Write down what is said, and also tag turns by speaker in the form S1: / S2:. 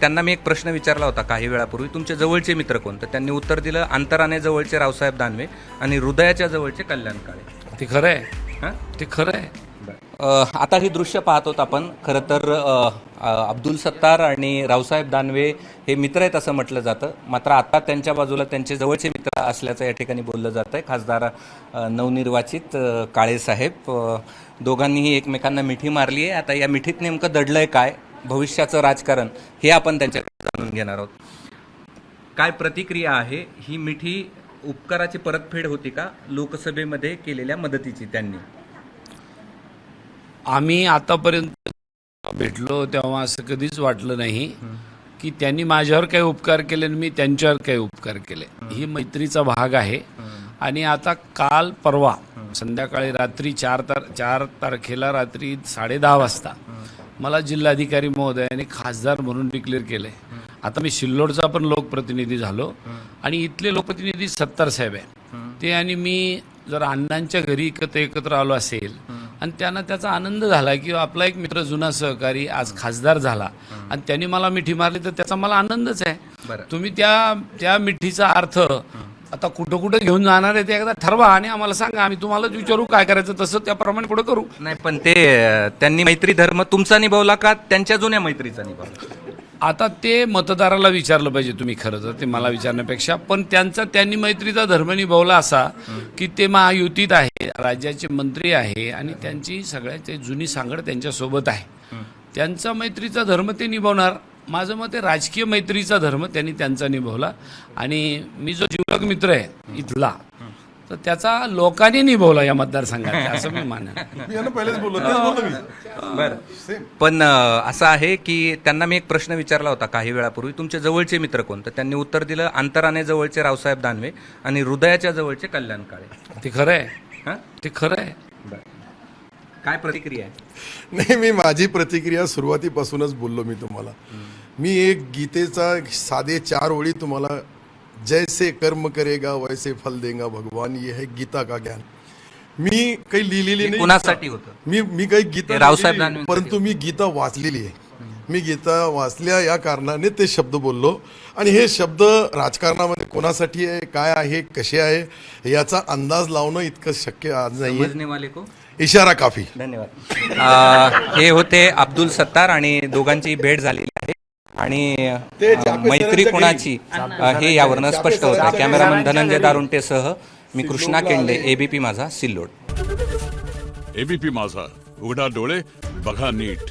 S1: त्यांना मी एक प्रश्न विचारला होता काही वेळापूर्वी. तुमचे जवळचे मित्र कोण? तर त्यांनी उत्तर दिलं अंतराने जवळचे रावसाहेब दानवे आणि हृदयाच्या जवळचे कल्याण काळे.
S2: ते खरं आहे.
S1: हां?
S2: ते खरं आहे.
S1: आता ही दृश्य पाहतोत आपण. खरं तर अब्दुल सत्तार आणि रावसाहेब दानवे हे मित्र आहेत असं म्हटलं जातं. मात्र आता त्यांच्या बाजूला त्यांचे जवळचे मित्र असल्याचं या ठिकाणी बोललं जातं आहे खासदार नवनिर्वाचित काळेसाहेब दोघांनीही एकमेकांना मिठी मारली आहे आता या मिठीत नेमकं दडलं आहे काय? भविष्याचं राजकारण हे आपण त्यांच्याकडे जाणून घेणार आहोत. काय प्रतिक्रिया आहे? ही मिठी उपकाराची परतफेड होती का? लोकसभेमध्ये केलेल्या मदतीची त्यांनी.
S2: आम्ही आतापर्यंत भेटलो तेव्हा असं कधीच वाटलं नाही की त्यांनी माझ्यावर काही उपकार केले आणि मी त्यांच्यावर काही उपकार केले. ही मैत्रीचा भाग आहे. आणि आता काल परवा संध्याकाळी रात्री चार तार चार तारखेला रात्री साडे दहा वाजता मला जिल्हाधिकारी महोदयाने खासदार म्हणून डिक्लेअर केले. आता मी सिल्लोडचा पण लोकप्रतिनिधी झालो आणि इथले लोकप्रतिनिधी सत्तार साहेब आहे ते आणि मी जर अण्णांच्या घरी एकत्र एकत्र आलो असेल आणि त्यांना त्याचा आनंद झाला की आपला एक मित्र जुना सहकारी आज खासदार झाला. आणि त्यांनी मला मिठी मारली तर त्याचा मला आनंदच आहे. तुम्ही त्या त्या मिठीचा अर्थ आता कुठं कुठं घेऊन जाणार आहे ते एकदा ठरवा आणि आम्हाला सांगा. आम्ही तुम्हालाच विचारू काय करायचं तसं त्याप्रमाणे पुढे करू.
S1: नाही पण ते त्यांनी मैत्री धर्म तुमचा निभावला का त्यांच्या जुन्या मैत्रीचा निभावला?
S2: आता ते मतदाराला विचारलं पाहिजे तुम्ही खरं तर ते मला विचारण्यापेक्षा. पण त्यांचा त्यांनी मैत्रीचा धर्म निभावला असा की ते महायुतीत आहे. राज्याचे मंत्री आहे आणि त्यांची सगळ्याची जुनी सांगड त्यांच्यासोबत आहे. त्यांचा मैत्रीचा धर्म ते निभावणार. माझं मत आहे राजकीय मैत्रीचा धर्म त्यांनी त्यांचा निभावला. आणि मी जो जीवलग मित्र आहे इथला तर त्याचा लोकांनी निभावला या मतदारसंघात असं मी मानेन
S3: मी यांना पहिलेच बोललो तेच बोललो मी.
S1: बरं. पण असं आहे की त्यांना मी एक प्रश्न विचारला होता काही वेळापूर्वी. तुमचे जवळचे मित्र कोण? तर त्यांनी उत्तर दिलं अंतराने जवळचे रावसाहेब दानवे आणि हृदयाच्या जवळचे कल्याण काळे.
S2: ते खरं आहे.
S1: हां?
S2: ते खरं आहे.
S1: काय प्रतिक्रिया आहे?
S3: नाही मी माझी प्रतिक्रिया सुरुवातीपासूनच बोललो मी तुम्हाला. मी एक गीतेचा साधे चार ओळी तुम्हाला जैसे कर्म करेगा वैसे फल देगा भगवान ये है गीता का ज्ञान. मी काही लिहिलेली नाही.
S1: कुणासाठी होतं?
S3: मी मी काही गीता
S1: रावसाहेब
S3: लिहिलेली परंतु मी गीता वाचलेली आहे. मी गीता वाचल्या या कारणाने ते शब्द बोललो. आणि हे शब्द राजकारणामध्ये कोणासाठी आहे काय आहे कसे आहे याचा अंदाज लावणं इतकं शक्य आज नाही
S1: समजने वाले को?
S3: इशारा काफी.
S1: धन्यवाद. हे होते अब्दुल सत्तार आणि दोघांची भेट झालेली आहे. आणि मैत्री कोणाची? हे यावरनं स्पष्ट होत. आहे कॅमेरामन धनंजय दारुंटेसह मी कृष्णा केंडे एबीपी माझा सिल्लोड.
S4: एबीपी माझा उघडा डोळे बघा नीट.